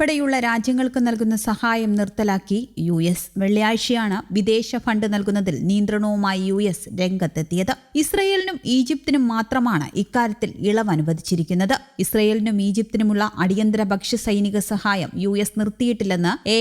ഉൾപ്പെടെയുള്ള രാജ്യങ്ങൾക്ക് നൽകുന്ന സഹായം നിർത്തലാക്കി യു എസ്. വെള്ളിയാഴ്ചയാണ് വിദേശ ഫണ്ട് നൽകുന്നതിൽ നിയന്ത്രണവുമായി യു എസ് രംഗത്തെത്തിയത്. ഇസ്രയേലിനും ഈജിപ്തിനും മാത്രമാണ് ഇക്കാര്യത്തിൽ ഇളവ് അനുവദിച്ചിരിക്കുന്നത് ഇസ്രയേലിനും ഈജിപ്തിനുമുള്ള അടിയന്തര ഭക്ഷ്യ സൈനിക സഹായം യു എസ് നിർത്തിയിട്ടില്ലെന്ന് എ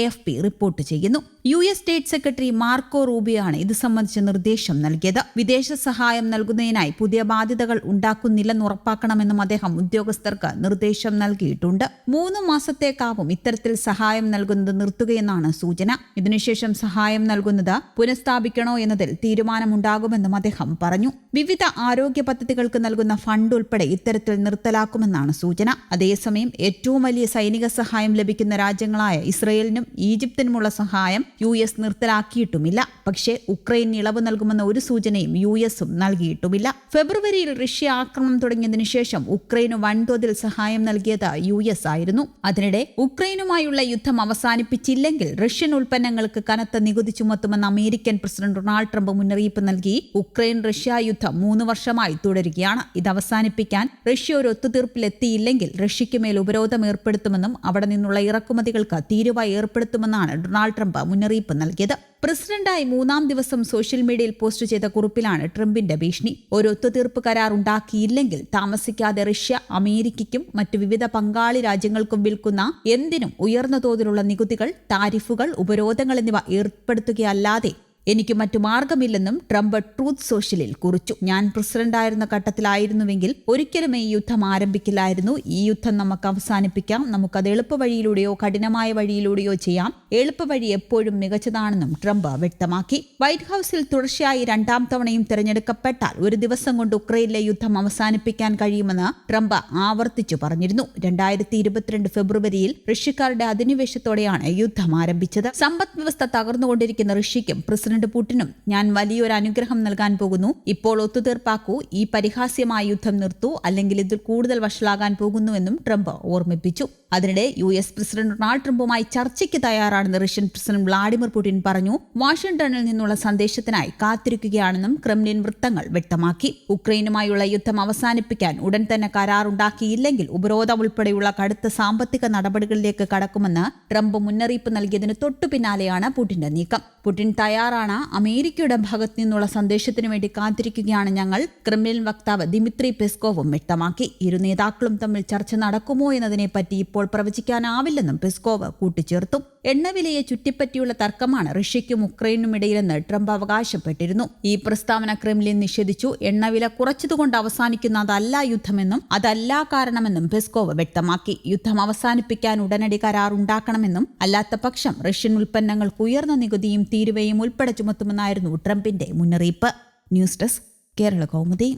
റിപ്പോർട്ട് ചെയ്യുന്നു. U S state secretary Marco റൂബിയാണ് ഇത് സംബന്ധിച്ച നിർദ്ദേശം നൽകിയത്. വിദേശ സഹായം നൽകുന്നതിനായി പുതിയ ബാധ്യതകൾ ഉണ്ടാക്കുന്നില്ലെന്ന് ഉറപ്പാക്കണമെന്നും അദ്ദേഹം ഉദ്യോഗസ്ഥർക്ക് നിർദ്ദേശം നൽകിയിട്ടുണ്ട്. മൂന്ന് മാസത്തേക്കാവും ഇത്തരത്തിൽ സഹായം നൽകുന്നത് നിർത്തുകയെന്നാണ് സൂചന. ഇതിനുശേഷം സഹായം നൽകുന്നത് പുനഃസ്ഥാപിക്കണോ എന്നതിൽ തീരുമാനമുണ്ടാകുമെന്നും അദ്ദേഹം പറഞ്ഞു. വിവിധ ആരോഗ്യ പദ്ധതികൾക്ക് നൽകുന്ന ഫണ്ട് ഉൾപ്പെടെ ഇത്തരത്തിൽ നിർത്തലാക്കുമെന്നാണ് സൂചന. അതേസമയം ഏറ്റവും വലിയ സൈനിക സഹായം ലഭിക്കുന്ന രാജ്യങ്ങളായ ഇസ്രയേലിനും ഈജിപ്തിനുമുള്ള സഹായം യു എസ് നിർത്തലാക്കിയിട്ടുമില്ല. പക്ഷേ ഉക്രൈൻ ഇളവ് നൽകുമെന്ന ഒരു സൂചനയും യു എസും നൽകിയിട്ടുമില്ല. ഫെബ്രുവരിയിൽ റഷ്യ ആക്രമണം തുടങ്ങിയതിനു ശേഷം ഉക്രൈന് വൻതോതിൽ സഹായം നൽകിയത് യു എസ് ആയിരുന്നു. അതിനിടെ ഉക്രൈനുമായുള്ള യുദ്ധം അവസാനിപ്പിച്ചില്ലെങ്കിൽ റഷ്യൻ ഉൽപ്പന്നങ്ങൾക്ക് കനത്ത നികുതി ചുമത്തുമെന്ന് അമേരിക്കൻ പ്രസിഡന്റ് ഡൊണാൾഡ് ട്രംപ് മുന്നറിയിപ്പ് നൽകി ഉക്രൈൻ റഷ്യ യുദ്ധം മൂന്ന് വർഷമായി തുടരുകയാണ്. ഇത് അവസാനിപ്പിക്കാൻ റഷ്യ ഒരു ഒത്തുതീർപ്പിലെത്തിയില്ലെങ്കിൽ റഷ്യയ്ക്ക് മേൽ ഉപരോധം ഏർപ്പെടുത്തുമെന്നും അവിടെ നിന്നുള്ള ഇറക്കുമതികൾക്ക് തീരുവ ഏർപ്പെടുത്തുമെന്നാണ് ഡൊണാൾഡ് ട്രംപ് മുന്നറിയിപ്പ് നൽകിയത്. പ്രസിഡന്റായി മൂന്നാം ദിവസം സോഷ്യൽ മീഡിയയിൽ പോസ്റ്റ് ചെയ്ത കുറിപ്പിലാണ് ട്രംപിന്റെ ഭീഷണി. ഒരു ഒത്തുതീർപ്പ് കരാർ ഉണ്ടാക്കിയില്ലെങ്കിൽ താമസിക്കാതെ റഷ്യ അമേരിക്കയ്ക്കും മറ്റു വിവിധ പങ്കാളി രാജ്യങ്ങൾക്കും വിൽക്കുന്ന എന്തിനും ഉയർന്ന തോതിലുള്ള നികുതികൾ താരിഫുകൾ ഉപരോധങ്ങൾ എന്നിവ ഏർപ്പെടുത്തുകയല്ലാതെ എനിക്ക് മറ്റു മാർഗമില്ലെന്നും ട്രംപ് ട്രൂത്ത് സോഷ്യലിൽ കുറിച്ചു. ഞാൻ പ്രസിഡന്റായിരുന്ന ഘട്ടത്തിലായിരുന്നുവെങ്കിൽ ഒരിക്കലും ഈ യുദ്ധം ആരംഭിക്കില്ലായിരുന്നു. ഈ യുദ്ധം നമുക്ക് അവസാനിപ്പിക്കാം. നമുക്കത് എളുപ്പ വഴിയിലൂടെയോ കഠിനമായ വഴിയിലൂടെയോ ചെയ്യാം. എളുപ്പ വഴി എപ്പോഴും മികച്ചതാണെന്നും ട്രംപ് വ്യക്തമാക്കി. വൈറ്റ് ഹൌസിൽ തുടർച്ചയായി രണ്ടാം തവണയും തിരഞ്ഞെടുക്കപ്പെട്ടാൽ ഒരു ദിവസം കൊണ്ട് ഉക്രൈനിലെ യുദ്ധം അവസാനിപ്പിക്കാൻ കഴിയുമെന്ന് ട്രംപ് ആവർത്തിച്ചു പറഞ്ഞിരുന്നു. രണ്ടായിരത്തി ഇരുപത്തിരണ്ട് ഫെബ്രുവരിയിൽ റഷ്യക്കാരുടെ അധിനിവേശത്തോടെയാണ് യുദ്ധം ആരംഭിച്ചത്. സമ്പദ് വ്യവസ്ഥ തകർന്നുകൊണ്ടിരിക്കുന്ന റഷ്യയ്ക്കും പ്രസിഡന്റ് പുടിനും ഞാൻ വലിയൊരു അനുഗ്രഹം നൽകാൻ പോകുന്നു. ഇപ്പോൾ ഒത്തുതീർപ്പാക്കൂ ഈ പരിഹാസ്യമായ യുദ്ധം നിർത്തൂ അല്ലെങ്കിൽ ഇതിൽ കൂടുതൽ വഷളാകാൻ പോകുന്നുവെന്നും ട്രംപ് ഓർമ്മിപ്പിച്ചു. അതിനിടെ യു എസ് പ്രസിഡന്റ് ഡൊണാൾഡ് ട്രംപുമായി ചർച്ചയ്ക്ക് തയ്യാറാണെന്ന് റഷ്യൻ പ്രസിഡന്റ് വ്ളാഡിമിർ പുടിൻ പറഞ്ഞു. വാഷിംഗ്ടണിൽ നിന്നുള്ള സന്ദേശത്തിനായി കാത്തിരിക്കുകയാണെന്നും ക്രെംലിൻ വൃത്തങ്ങൾ വ്യക്തമാക്കി. ഉക്രൈനുമായുള്ള യുദ്ധം അവസാനിപ്പിക്കാൻ ഉടൻ തന്നെ കരാറുണ്ടാക്കിയില്ലെങ്കിൽ ഉപരോധം ഉൾപ്പെടെയുള്ള കടുത്ത സാമ്പത്തിക നടപടികളിലേക്ക് കടക്കുമെന്ന് ട്രംപ് മുന്നറിയിപ്പ് നൽകിയതിന് തൊട്ടു പിന്നാലെയാണ് പുടിന്റെ നീക്കം. പുടിൻ തയ്യാറാണ് അമേരിക്കയുടെ ഭാഗത്തു നിന്നുള്ള സന്ദേശത്തിനു വേണ്ടി കാത്തിരിക്കുകയാണ് ഞങ്ങൾ ക്രെംലിൻ വക്താവ് ദിമിത്രി പെസ്കോവും വ്യക്തമാക്കി. ഇരു നേതാക്കളും തമ്മിൽ ചർച്ച നടക്കുമോ എന്നതിനെപ്പറ്റി ഇപ്പോൾ പ്രവചിക്കാനാവില്ലെന്നും പെസ്കോവ് കൂട്ടിച്ചേർത്തു. എണ്ണവിലയെ ചുറ്റിപ്പറ്റിയുള്ള തർക്കമാണ് റഷ്യയ്ക്കും ഉക്രൈനും ഇടയിലെന്ന് ട്രംപ് അവകാശപ്പെട്ടിരുന്നു. ഈ പ്രസ്താവന ക്രെംലിൻ നിഷേധിച്ചു. എണ്ണവില കുറച്ചതുകൊണ്ട് അവസാനിക്കുന്ന അതല്ല യുദ്ധമെന്നും അതല്ല കാരണമെന്നും പെസ്കോവ് വ്യക്തമാക്കി. യുദ്ധം അവസാനിപ്പിക്കാൻ ഉടനടി കരാർ ഉണ്ടാക്കണമെന്നും അല്ലാത്ത പക്ഷം റഷ്യൻ ഉൽപ്പന്നങ്ങൾക്ക് ഉയർന്ന നികുതിയും തീരുവയും ഉൾപ്പെടെ ചുമത്തുമെന്നായിരുന്നു ട്രംപിന്റെ മുന്നറിയിപ്പ്. News desk Kerala Kaumudi.